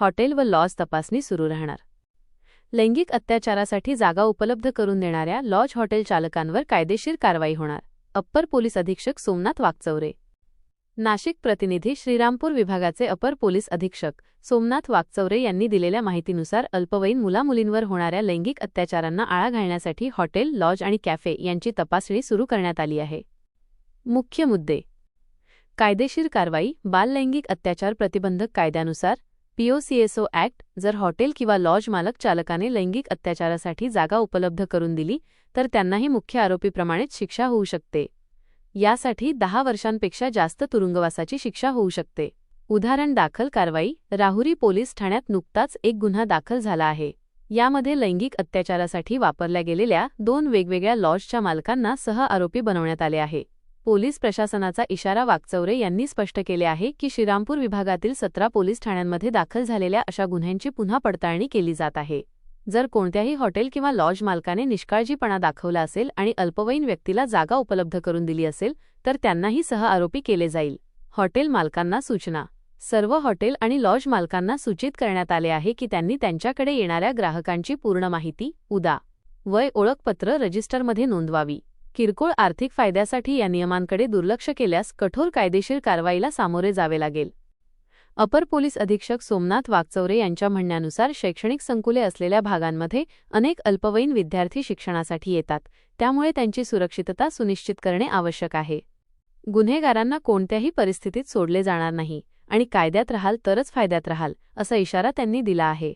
Hotel व lodge तपासणी सुरू राहणार. लैंगिक अत्याचारासाठी जागा उपलब्ध करून देणाऱ्या लॉज हॉटेल चालकांवर कायदेशीर कारवाई होणार अप्पर पोलीस अधीक्षक सोमनाथ वागचौरे नाशिक प्रतिनिधी श्रीरामपूर विभागाचे अपर पोलीस अधीक्षक सोमनाथ वागचौरे यांनी दिलेल्या माहितीनुसार अल्पवयीन मुलामुलींवर होणाऱ्या लैंगिक अत्याचारांना आळा घालण्यासाठी हॉटेल लॉज आणि कॅफे यांची तपासणी सुरू करण्यात आली आहे. मुख्य मुद्दे. कायदेशीर कारवाई बाललैंगिक अत्याचार प्रतिबंधक कायद्यानुसार P O C S O act जर हॉटेल किंवा लॉज मालक चालकाने लैंगिक अत्याचारासाठी जागा उपलब्ध करून दिली तर त्यांनाही मुख्य आरोपीप्रमाणेच शिक्षा होऊ शकते. यासाठी दहा वर्षांपेक्षा जास्त तुरुंगवासाची शिक्षा होऊ शकते. उदाहरण दाखल कारवाई राहुरी पोलीस ठाण्यात नुकताच एक गुन्हा दाखल झाला आहे. यामध्ये लैंगिक अत्याचारासाठी वापरल्या गेलेल्या दोन वेगवेगळ्या लॉजच्या मालकांना सह आरोपी बनवण्यात आले आहे. पोलीस प्रशासनाचा इशारा वागचौरे यांनी स्पष्ट केले आहे की श्रीरामपूर विभागातील सतरा पोलीस ठाण्यांमध्ये दाखल झालेल्या अशा गुन्ह्यांची पुन्हा पडताळणी केली जात आहे. जर कोणत्याही हॉटेल किंवा लॉज मालकाने निष्काळजीपणा दाखवला असेल आणि अल्पवयीन व्यक्तीला जागा उपलब्ध करून दिली असेल तर त्यांनाही सह आरोपी केले जाईल. हॉटेल मालकांना सूचना. सर्व हॉटेल आणि लॉज मालकांना सूचित करण्यात आले आहे की त्यांनी त्यांच्याकडे येणाऱ्या ग्राहकांची पूर्ण माहिती उदा. वय ओळखपत्र रजिस्टरमध्ये नोंदवावी. किरकोळ आर्थिक फायद्यासाठी या नियमांकडे दुर्लक्ष केल्यास कठोर कायदेशीर कारवाईला सामोरे जावे लागेल. अपर पोलीस अधीक्षक सोमनाथ वागचौरे यांच्या म्हणण्यानुसार शैक्षणिक संकुले असलेल्या भागांमध्ये अनेक अल्पवयीन विद्यार्थी शिक्षणासाठी येतात त्यामुळे त्यांची सुरक्षितता सुनिश्चित करणे आवश्यक आहे. गुन्हेगारांना कोणत्याही परिस्थितीत सोडले जाणार नाही आणि कायद्यात राहाल तरच फायद्यात राहाल असा इशारा त्यांनी दिला आहे.